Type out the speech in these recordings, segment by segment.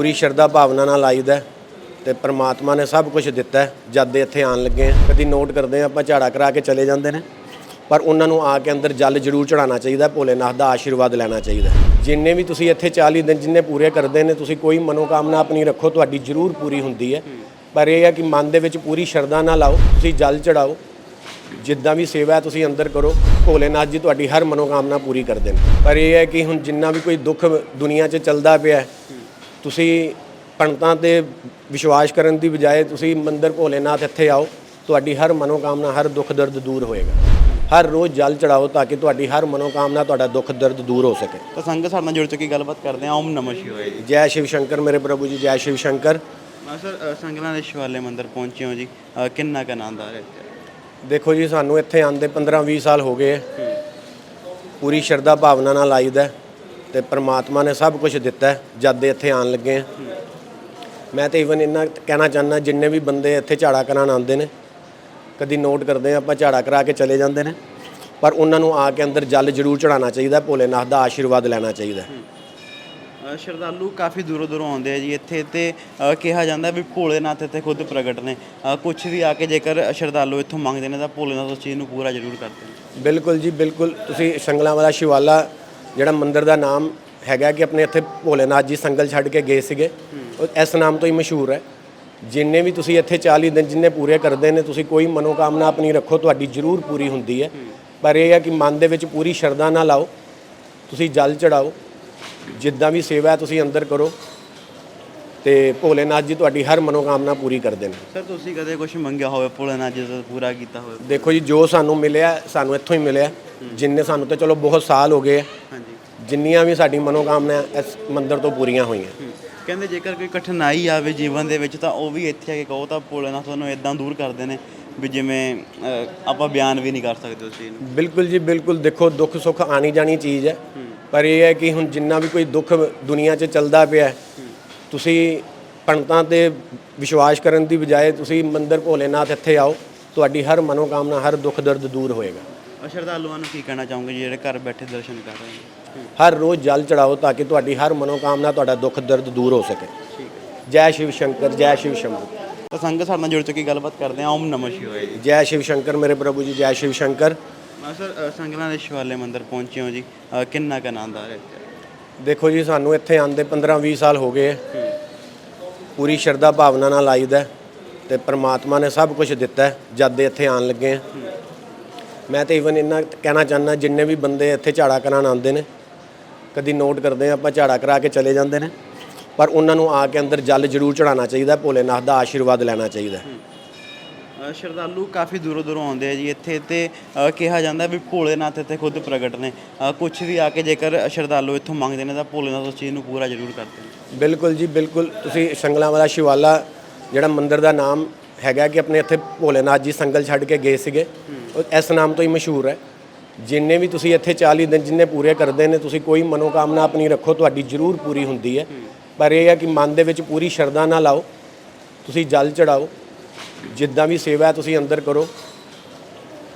ਪੂਰੀ ਸ਼ਰਧਾ ਭਾਵਨਾ ਨਾਲ ਆਈਦਾ ਹੈ ਤੇ ਪ੍ਰਮਾਤਮਾ ਨੇ ਸਭ ਕੁਝ ਦਿੱਤਾ ਜਦ ਦੇ ਇੱਥੇ ਆਣ ਲੱਗੇ ਆ ਕਦੀ ਨੋਟ ਕਰਦੇ ਆ ਆਪਾਂ ਝਾੜਾ ਕਰਾ ਕੇ ਚਲੇ ਜਾਂਦੇ ਨੇ। ਪਰ ਉਹਨਾਂ ਨੂੰ ਆ ਕੇ ਅੰਦਰ ਜਲ ਜ਼ਰੂਰ ਚੜਾਉਣਾ ਚਾਹੀਦਾ ਭੋਲੇਨਾਥ ਦਾ ਆਸ਼ੀਰਵਾਦ ਲੈਣਾ ਚਾਹੀਦਾ ਜਿੰਨੇ ਵੀ ਤੁਸੀਂ ਇੱਥੇ 40 ਦਿਨ ਜਿੰਨੇ ਪੂਰੇ ਕਰਦੇ ਨੇ, ਤੁਸੀਂ ਕੋਈ ਮਨੋਕਾਮਨਾ ਆਪਣੀ ਰੱਖੋ, ਤੁਹਾਡੀ ਜ਼ਰੂਰ ਪੂਰੀ ਹੁੰਦੀ ਹੈ। ਪਰ ਇਹ ਹੈ ਕਿ ਮਨ ਦੇ ਵਿੱਚ ਪੂਰੀ ਸ਼ਰਧਾ ਨਾਲ ਆਓ, ਤੁਸੀਂ ਜਲ ਚੜਾਓ ਜਿੱਦਾਂ ਵੀ ਸੇਵਾ ਹੈ, ਤੁਸੀਂ ਅੰਦਰ ਕਰੋ। ਭੋਲੇਨਾਥ ਜੀ, ਤੁਹਾਡੀ ਹਰ ਮਨੋਕਾਮਨਾ ਪੂਰੀ ਕਰਦੇ ਨੇ। ਪਰ ਇਹ ਹੈ ਕਿ ਹੁਣ ਜਿੰਨਾ ਵੀ ਕੋਈ ਦੁੱਖ ਦੁਨੀਆ 'ਚ ਚੱਲਦਾ ਪਿਆ ਤੁਸੀਂ ਪੰਡਤਾਂ ਤੇ ਵਿਸ਼ਵਾਸ ਕਰਨ ਦੀ ਬਜਾਏ ਤੁਸੀਂ ਮੰਦਿਰ ਭੋਲੇਨਾਥ ਇੱਥੇ ਆਓ ਤੁਹਾਡੀ ਹਰ ਮਨੋਕਾਮਨਾ ਹਰ ਦੁੱਖ ਦਰਦ ਦੂਰ ਹੋਏਗਾ। ਹਰ ਰੋਜ਼ ਜਲ ਚੜਾਓ ਤਾਂ ਕਿ ਤੁਹਾਡੀ ਹਰ ਮਨੋਕਾਮਨਾ ਤੁਹਾਡਾ ਦੁੱਖ ਦਰਦ ਦੂਰ ਹੋ ਸਕੇ। ਤਾਂ ਸੰਗਤ ਸਾਡੇ ਨਾਲ ਜੁੜ ਚੁੱਕੀ ਗੱਲਬਾਤ ਕਰਦੇ ਹਾਂ। ਓਮ ਨਮः ਸ਼ਿਵਾਏ ਜੀ। ਜੈ ਸ਼ਿਵ ਸ਼ੰਕਰ ਮੇਰੇ ਪ੍ਰਭੂ ਜੀ ਜੈ ਸ਼ਿਵ ਸ਼ੰਕਰ। ਮੈਂ ਸਰ ਅ, ਸੰਗਤਾਂ ਦੇ ਸ਼ਿਵਾਲੇ ਮੰਦਿਰ ਪਹੁੰਚੇ ਹੋ ਜੀ। ਅ, ਕਿੰਨਾ ਕੁ ਆਨੰਦ ਆ ਰਿਹਾ ਇੱਥੇ? ਦੇਖੋ ਜੀ ਸਾਨੂੰ ਇੱਥੇ ਆਂਦੇ 15-20 ਸਾਲ ਹੋ ਗਏ। ਹੈ। ਪੂਰੀ ਸ਼ਰਧਾ ਭਾਵਨਾ ਨਾਲ ਆਈਦਾ। ਹੈ ਤੇ ਪ੍ਰਮਾਤਮਾ ਨੇ ਸਭ ਕੁਝ ਦਿੱਤਾ ਜਦ ਦੇ ਇੱਥੇ ਆਣ ਲੱਗੇ ਆ ਮੈਂ ਤੇ ਇਵਨ ਇੰਨਾ ਕਹਿਣਾ ਚਾਹੁੰਦਾ ਜਿੰਨੇ ਵੀ ਬੰਦੇ ਇੱਥੇ ਝਾੜਾ ਕਰਾਉਣ ਆਉਂਦੇ ਨੇ ਕਦੀ ਨੋਟ ਕਰਦੇ ਆ ਆਪਾਂ ਝਾੜਾ ਕਰਾ ਕੇ ਚਲੇ ਜਾਂਦੇ ਨੇ। ਪਰ ਉਹਨਾਂ ਨੂੰ ਆ ਕੇ ਅੰਦਰ ਜਲ ਜ਼ਰੂਰ ਚੜਾਉਣਾ ਚਾਹੀਦਾ ਭੋਲੇਨਾਥ ਦਾ ਆਸ਼ੀਰਵਾਦ ਲੈਣਾ ਚਾਹੀਦਾ ਸ਼ਰਧਾਲੂ ਕਾਫੀ ਦੂਰੋਂ ਦੂਰੋਂ ਆਉਂਦੇ ਆ ਜੀ ਇੱਥੇ ਤੇ ਕਿਹਾ ਜਾਂਦਾ ਵੀ ਭੋਲੇਨਾਥ ਇੱਥੇ ਖੁਦ ਪ੍ਰਗਟ ਨੇ। ਕੁਛ ਵੀ ਆ ਕੇ ਜੇਕਰ ਸ਼ਰਧਾਲੂ ਇੱਥੋਂ ਮੰਗਦੇ ਨੇ ਤਾਂ ਭੋਲੇਨਾਥ ਉਸ ਚੀਜ਼ ਨੂੰ ਪੂਰਾ ਜ਼ਰੂਰ ਕਰਦੇ ਨੇ। ਬਿਲਕੁਲ ਜੀ ਬਿਲਕੁਲ। ਤੁਸੀਂ ਸੰਗਲਾਂ ਵਾਲਾ ਸ਼ਿਵਾਲਾ ਜਿਹੜਾ ਮੰਦਿਰ ਦਾ ਨਾਮ ਹੈਗਾ ਕਿ ਆਪਣੇ ਇੱਥੇ ਭੋਲੇਨਾਥ ਜੀ ਸੰਗਲ ਛੱਡ ਕੇ ਗਏ ਸੀਗੇ। ਉਹ ਇਸ ਨਾਮ ਤੋਂ ਹੀ ਮਸ਼ਹੂਰ ਹੈ। ਜਿੰਨੇ ਵੀ ਤੁਸੀਂ ਇੱਥੇ 40 ਦਿਨ ਜਿੰਨੇ ਪੂਰੇ ਕਰਦੇ ਨੇ ਤੁਸੀਂ ਕੋਈ ਮਨੋਕਾਮਨਾ ਆਪਣੀ ਰੱਖੋ ਤੁਹਾਡੀ ਜ਼ਰੂਰ ਪੂਰੀ ਹੁੰਦੀ ਹੈ। ਪਰ ਇਹ ਹੈ ਕਿ ਮਨ ਦੇ ਵਿੱਚ ਪੂਰੀ ਸ਼ਰਧਾ ਨਾਲ ਆਓ ਤੁਸੀਂ ਜਲ ਚੜਾਓ। ਜਿੱਦਾਂ ਵੀ ਸੇਵਾ ਹੈ ਤੁਸੀਂ ਅੰਦਰ ਕਰੋ। ਤੇ ਭੋਲੇਨਾਥ ਜੀ ਤੁਹਾਡੀ ਹਰ ਮਨੋਕਾਮਨਾ ਪੂਰੀ ਕਰਦੇ ਨੇ। ਸਰ ਤੁਸੀਂ ਕਦੇ ਕੁਝ ਮੰਗਿਆ ਹੋਵੇ ਭੋਲੇਨਾਥ ਜੀ ਤੋਂ ਪੂਰਾ ਕੀਤਾ ਹੋਵੇ? ਦੇਖੋ ਜੀ ਜੋ ਸਾਨੂੰ ਮਿਲਿਆ ਸਾਨੂੰ ਇੱਥੋਂ ਹੀ ਮਿਲਿਆ। ਜਿੰਨੇ ਸਾਨੂੰ ਤੇ ਚਲੋ ਬਹੁਤ ਸਾਲ ਹੋ ਗਏ ਜਿੰਨੀਆਂ ਵੀ ਸਾਡੀ ਮਨੋਕਾਮਨਾ ਇਸ ਮੰਦਿਰ ਤੋਂ ਪੂਰੀਆਂ ਹੋਈਆਂ। ਕਹਿੰਦੇ ਜੇਕਰ ਕੋਈ ਕਠਿਨਾਈ ਆਵੇ ਜੀਵਨ ਦੇ ਵਿੱਚ ਤਾਂ ਉਹ ਵੀ ਇੱਥੇ ਆ ਕੇ ਕਹੋ ਤਾਂ ਭੋਲੇਨਾਥ ਤੁਹਾਨੂੰ ਇਦਾਂ ਦੂਰ ਕਰਦੇ ਨੇ ਵੀ ਜਿਵੇਂ ਆਪਾਂ ਬਿਆਨ ਵੀ ਨਹੀਂ ਕਰ ਸਕਦੇ ਉਸ ਚੀਜ਼ ਨੂੰ। ਬਿਲਕੁਲ ਜੀ ਬਿਲਕੁਲ ਦੇਖੋ ਦੁੱਖ ਸੁੱਖ ਆਣੀ ਜਾਣੀ ਚੀਜ਼ ਹੈ। ਪਰ ਇਹ ਹੈ ਕਿ ਹੁਣ ਜਿੰਨਾ ਵੀ ਕੋਈ ਦੁੱਖ ਦੁਨੀਆ 'ਚ ਚੱਲਦਾ ਪਿਆ ਤੁਸੀਂ ਪੰਡਤਾਂ ਤੇ ਵਿਸ਼ਵਾਸ ਕਰਨ ਦੀ ਬਜਾਏ ਤੁਸੀਂ ਮੰਦਿਰ ਭੋਲੇਨਾਥ ਇੱਥੇ ਆਓ ਤੁਹਾਡੀ ਹਰ ਮਨੋਕਾਮਨਾ ਹਰ ਦੁੱਖ ਦਰਦ ਦੂਰ ਹੋਏਗਾ। ਅ, ਸ਼ਰਧਾਲੂਆਂ ਨੂੰ ਕੀ ਕਹਿਣਾ ਚਾਹੋਗੇ ਜਿਹੜੇ ਘਰ ਬੈਠੇ ਦਰਸ਼ਨ ਕਰ ਰਹੇ ਨੇ? ਹਰ ਰੋਜ਼ ਜਲ ਚੜਾਓ ਤਾਂ ਕਿ ਤੁਹਾਡੀ ਹਰ ਮਨੋਕਾਮਨਾ ਤੁਹਾਡਾ ਦੁੱਖ ਦਰਦ ਦੂਰ ਹੋ ਸਕੇ। ਜੈ ਸ਼ਿਵ ਸ਼ੰਕਰ ਜੈ ਸ਼ਿਵ ਸ਼ੰਭੂ। ਤਾਂ ਸੰਗਤ ਸਾਡੇ ਨਾਲ ਜੁੜ ਚੁੱਕੀ ਗੱਲਬਾਤ ਕਰਦੇ ਹਾਂ। ਓਮ ਨਮः ਸ਼ਿਵਾਏ ਜੀ। ਜੈ ਸ਼ਿਵ ਸ਼ੰਕਰ ਮੇਰੇ ਪ੍ਰਭੂ ਜੀ ਜੈ ਸ਼ਿਵ ਸ਼ੰਕਰ। ਮੈਂ ਸਰ ਅ, ਦੇ ਸ਼ਿਵਾਲੇ ਮੰਦਿਰ ਪਹੁੰਚੇ ਹੋ ਜੀ। ਅ, ਕਿੰਨਾ ਕੁ ਆਨੰਦ ਆ ਰਿਹਾ ਇੱਥੇ? ਦੇਖੋ ਜੀ ਸਾਨੂੰ ਇੱਥੇ ਆਂਦੇ 15-20 ਸਾਲ ਹੋ ਗਏ। ਹੈ। ਪੂਰੀ ਸ਼ਰਧਾ ਭਾਵਨਾ ਨਾਲ ਆਈਦਾ ਹੈ ਤੇ ਪ੍ਰਮਾਤਮਾ ਨੇ ਸਭ ਕੁਝ ਦਿੱਤਾ ਹੈ ਜਦ ਦੇ ਇੱਥੇ ਆਣ ਲੱਗੇ ਆ ਮੈਂ ਤੇ ਇਵਨ ਇੰਨਾ ਕਹਿਣਾ ਚਾਹੁੰਦਾ ਜਿੰਨੇ ਵੀ ਬੰਦੇ ਇੱਥੇ ਝਾੜਾ ਕਰਾਉਣ ਆਉਂਦੇ ਨੇ ਕਦੀ ਨੋਟ ਕਰਦੇ ਆ ਆਪਾਂ ਝਾੜਾ ਕਰਾ ਕੇ ਚਲੇ ਜਾਂਦੇ ਨੇ। ਪਰ ਉਹਨਾਂ ਨੂੰ ਆ ਕੇ ਅੰਦਰ ਜਲ ਜ਼ਰੂਰ ਚੜਾਉਣਾ ਚਾਹੀਦਾ ਭੋਲੇਨਾਥ ਦਾ ਆਸ਼ੀਰਵਾਦ ਲੈਣਾ ਚਾਹੀਦਾ। ਅ, ਸ਼ਰਧਾਲੂ ਕਾਫੀ ਦੂਰੋਂ ਦੂਰੋਂ ਆਉਂਦੇ ਆ ਜੀ ਇੱਥੇ ਤੇ ਅ, ਕਿਹਾ ਜਾਂਦਾ ਵੀ ਭੋਲੇਨਾਥ ਇੱਥੇ ਖੁਦ ਪ੍ਰਗਟ ਨੇ। ਅ, ਕੁਛ ਵੀ ਆ ਕੇ ਜੇਕਰ ਸ਼ਰਧਾਲੂ ਇੱਥੋਂ ਮੰਗਦੇ ਨੇ ਤਾਂ ਭੋਲੇਨਾਥ ਉਸ ਚੀਜ਼ ਨੂੰ ਪੂਰਾ ਜ਼ਰੂਰ ਕਰਦੇ ਨੇ। ਬਿਲਕੁਲ ਜੀ ਬਿਲਕੁਲ। ਤੁਸੀਂ ਸੰਗਲਾਂ ਵਾਲਾ ਸ਼ਿਵਾਲਾ ਜਿਹੜਾ ਮੰਦਿਰ ਦਾ ਨਾਮ ਹੈਗਾ ਕਿ ਆਪਣੇ ਇੱਥੇ ਭੋਲੇਨਾਥ ਜੀ ਸੰਗਲ ਛੱਡ ਕੇ ਗਏ ਸੀਗੇ ਉਹ ਇਸ ਨਾਮ ਤੋਂ ਹੀ ਮਸ਼ਹੂਰ ਹੈ। ਜਿੰਨੇ ਵੀ ਤੁਸੀਂ ਇੱਥੇ 40 ਦਿਨ ਜਿੰਨੇ ਪੂਰੇ ਕਰਦੇ ਨੇ ਤੁਸੀਂ ਕੋਈ ਮਨੋਕਾਮਨਾ ਆਪਣੀ ਰੱਖੋ ਤੁਹਾਡੀ ਜ਼ਰੂਰ ਪੂਰੀ ਹੁੰਦੀ ਹੈ। ਪਰ ਇਹ ਹੈ ਕਿ ਮਨ ਦੇ ਵਿੱਚ ਪੂਰੀ ਸ਼ਰਧਾ ਨਾਲ ਆਓ ਤੁਸੀਂ ਜਲ ਚੜਾਓ ਜਿੱਦਾਂ ਵੀ ਸੇਵਾ ਹੈ ਤੁਸੀਂ ਅੰਦਰ ਕਰੋ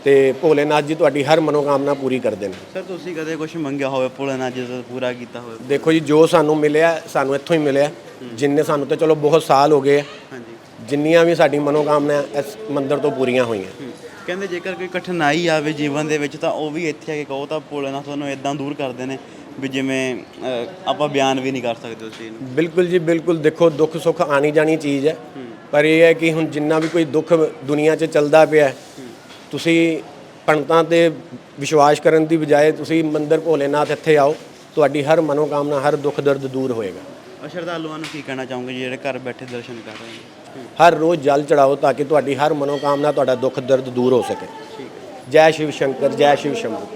ਤੇ ਭੋਲੇਨਾਥ ਜੀ ਤੁਹਾਡੀ ਹਰ ਮਨੋਕਾਮਨਾ ਪੂਰੀ ਕਰਦੇ ਨੇ। ਸਰ ਤੁਸੀਂ ਕਦੇ ਕੁਝ ਮੰਗਿਆ ਹੋਵੇ ਭੋਲੇਨਾਥ ਜੀ ਤੋਂ ਪੂਰਾ ਕੀਤਾ ਹੋਵੇ? ਦੇਖੋ ਜੀ ਜੋ ਸਾਨੂੰ ਮਿਲਿਆ ਸਾਨੂੰ ਇੱਥੋਂ ਹੀ ਮਿਲਿਆ। ਜਿੰਨੇ ਸਾਨੂੰ ਤੇ ਚਲੋ ਬਹੁਤ ਸਾਲ ਹੋ ਗਏ। ਹਾਂਜੀ। ਜਿੰਨੀਆਂ ਵੀ ਸਾਡੀ ਮਨੋਕਾਮਨਾ ਇਸ ਮੰਦਿਰ ਤੋਂ ਪੂਰੀਆਂ ਹੋਈਆਂ। ਕਹਿੰਦੇ ਜੇਕਰ ਕੋਈ ਕਠਿਨਾਈ ਆਵੇ ਜੀਵਨ ਦੇ ਵਿੱਚ ਤਾਂ ਉਹ ਵੀ ਇੱਥੇ ਆ ਕੇ ਕਹੋ ਤਾਂ ਭੋਲੇਨਾਥ ਤੁਹਾਨੂੰ ਇਦਾਂ ਦੂਰ ਕਰਦੇ ਨੇ ਵੀ ਜਿਵੇਂ ਆਪਾਂ ਬਿਆਨ ਵੀ ਨਹੀਂ ਕਰ ਸਕਦੇ ਉਸ ਚੀਜ਼ ਨੂੰ। ਬਿਲਕੁਲ ਜੀ ਬਿਲਕੁਲ। ਦੇਖੋ ਦੁੱਖ ਸੁੱਖ ਆਣੀ ਜਾਣੀ ਚੀਜ਼ ਹੈ। ਪਰ ਇਹ ਹੈ ਕਿ ਹੁਣ ਜਿੰਨਾ ਵੀ ਕੋਈ ਦੁੱਖ ਦੁਨੀਆ 'ਚ ਚੱਲਦਾ ਪਿਆ ਤੁਸੀਂ ਪੰਡਤਾਂ ਤੇ ਵਿਸ਼ਵਾਸ ਕਰਨ ਦੀ ਬਜਾਏ ਤੁਸੀਂ ਮੰਦਿਰ ਭੋਲੇਨਾਥ ਇੱਥੇ ਆਓ ਤੁਹਾਡੀ ਹਰ ਮਨੋਕਾਮਨਾ ਹਰ ਦੁੱਖ ਦਰਦ ਦੂਰ ਹੋਏਗਾ। ਅ, ਸ਼ਰਧਾਲੂਆਂ ਨੂੰ ਕੀ ਕਹਿਣਾ ਚਾਹੋਗੇ ਜਿਹੜੇ ਘਰ ਬੈਠੇ ਦਰਸ਼ਨ ਕਰ ਰਹੇ ਨੇ? ਹਰ ਰੋਜ਼ ਜਲ ਚੜਾਓ ਤਾਂ ਕਿ ਤੁਹਾਡੀ ਹਰ ਮਨੋਕਾਮਨਾ ਤੁਹਾਡਾ ਦੁੱਖ ਦਰਦ ਦੂਰ ਹੋ ਸਕੇ। ਜੈ ਸ਼ਿਵ ਸ਼ੰਕਰ ਜੈ ਸ਼ਿਵ ਸ਼ੰਭੂ।